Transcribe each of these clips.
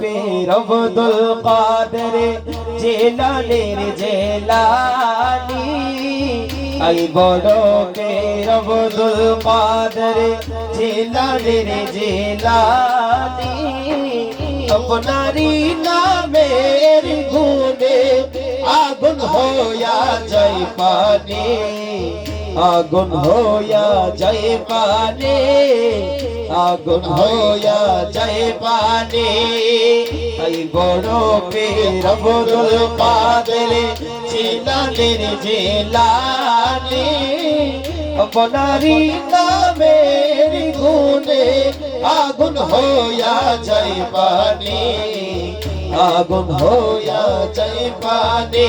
পীর আব্দুল কাদের জেলানের জেলানি। আই বড় পীর আব্দুল কাদের জেলানের জেলানি? আপনারি নামের গুণে আগুন হইয়া যাই পানি। আগুন হইয়া যাই পানি, আগুন হইয়া যায় পানি। এই বড় পীর বদল কাদের জিলানের জিলানি। আপনারি নামের গুণে আগুন হইয়া যায় পানি, আগুন হইয়া যায় পানি।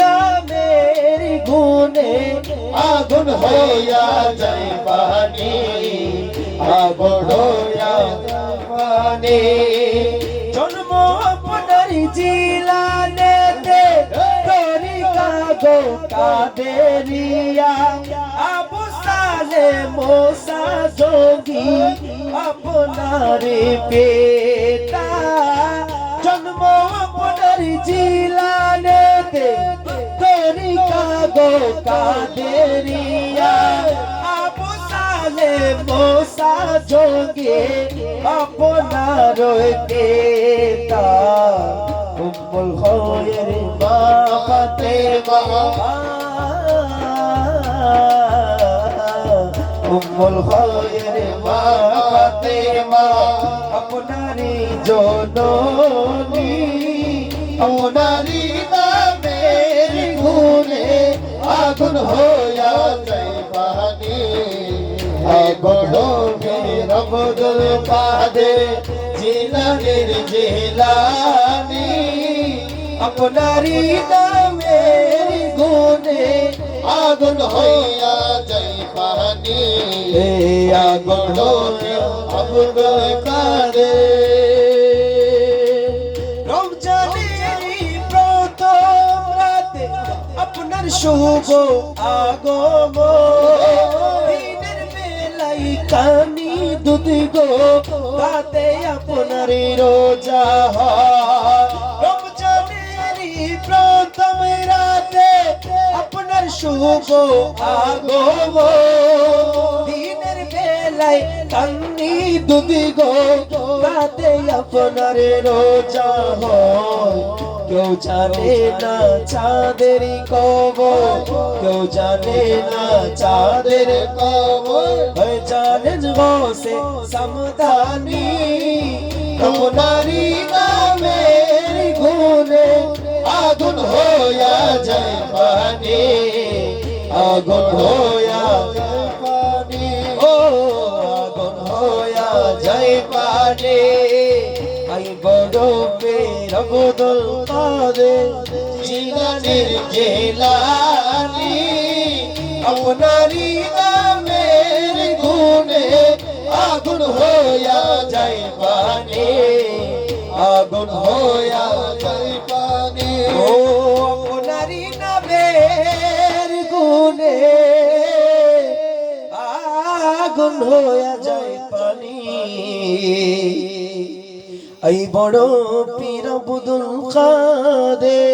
নামের গুণে আগুন হইয়া যায় পানি যায় পানি। জন্ম আপনার তরিকা গো কাদেরিয়া জন্ম জিলানেতে কাদেরিয়া, আবু সালে মোসা যোগে, আপনার পেতা। উম্মুল খয়ের মা ফাতেমা উম্মুল খয়ের মা ফাতেমা আপনারই জননী, আপনারই নামের গুণে আগুন হইয়া যায় পানি আগুন মের আব্দুল কাদের জিলানি। আপনারই নামের গুণে আগুন হইয়া যায় পানি এ আগুন আব্দুল আপনার শুভ আগম দিনের বেলাই কানি দুধ গো, রাতে আপনার রোজা প্রথম রাতে আপনার শুভ আগম বেলায় কান্নি দুদি গো। রাতে আপনার রোজা হয়। কেউ জানে না চাঁদের কব কেউ জানে না চাঁদের কব জানেন বসে সমদানি। তোমারি নামের গুণে আগুন হইয়া যায় পানি আগুন হইয়া বদল কাদে জিলানির জেলানি আপনারি নামের গুণে আগুন হইয়া যায় পানি, আগুন হইয়া যায় পানি। ও আপনারি নামের গুণে আগুন হইয়া যায় পানি। এই বড় পীর বুদুল কাদের